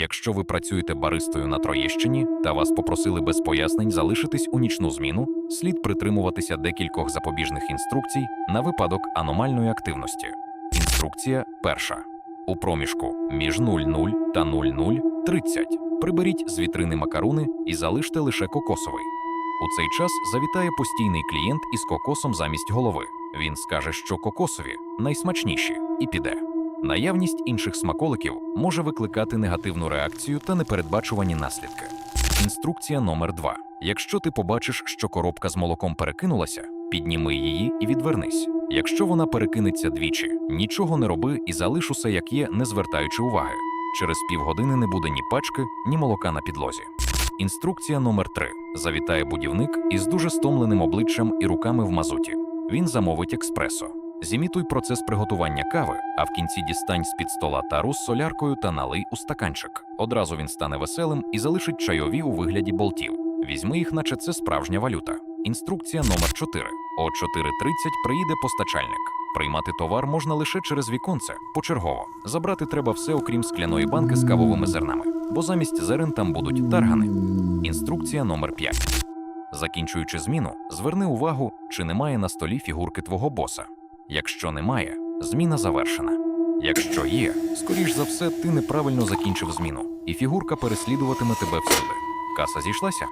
Якщо ви працюєте баристою на Троєщині та вас попросили без пояснень залишитись у нічну зміну, слід притримуватися декількох запобіжних інструкцій на випадок аномальної активності. Інструкція перша. У проміжку між 00 та 00.30 приберіть з вітрини макаруни і залиште лише кокосовий. У цей час завітає постійний клієнт із кокосом замість голови. Він скаже, що кокосові найсмачніші, і піде. Наявність інших смаколиків може викликати негативну реакцію та непередбачувані наслідки. Інструкція номер 2 Якщо ти побачиш, що коробка з молоком перекинулася, підніми її і відвернись. Якщо вона перекинеться двічі, нічого не роби і залиш усе як є, не звертаючи уваги. Через півгодини не буде ні пачки, ні молока на підлозі. Інструкція номер 3 Завітає будівник із дуже стомленим обличчям і руками в мазуті. Він замовить експресо. Зімітуй процес приготування кави, а в кінці дістань з-під стола тару з соляркою та налий у стаканчик. Одразу він стане веселим і залишить чайові у вигляді болтів. Візьми їх, наче це справжня валюта. Інструкція номер 4 О 4.30 приїде постачальник. Приймати товар можна лише через віконце, почергово. Забрати треба все, окрім скляної банки з кавовими зернами, бо замість зерен там будуть таргани. Інструкція номер 5 Закінчуючи зміну, зверни увагу, чи немає на столі фігурки твого боса. Якщо немає, зміна завершена. Якщо є, скоріш за все, ти неправильно закінчив зміну, і фігурка переслідуватиме тебе всюди. Каса зійшлася?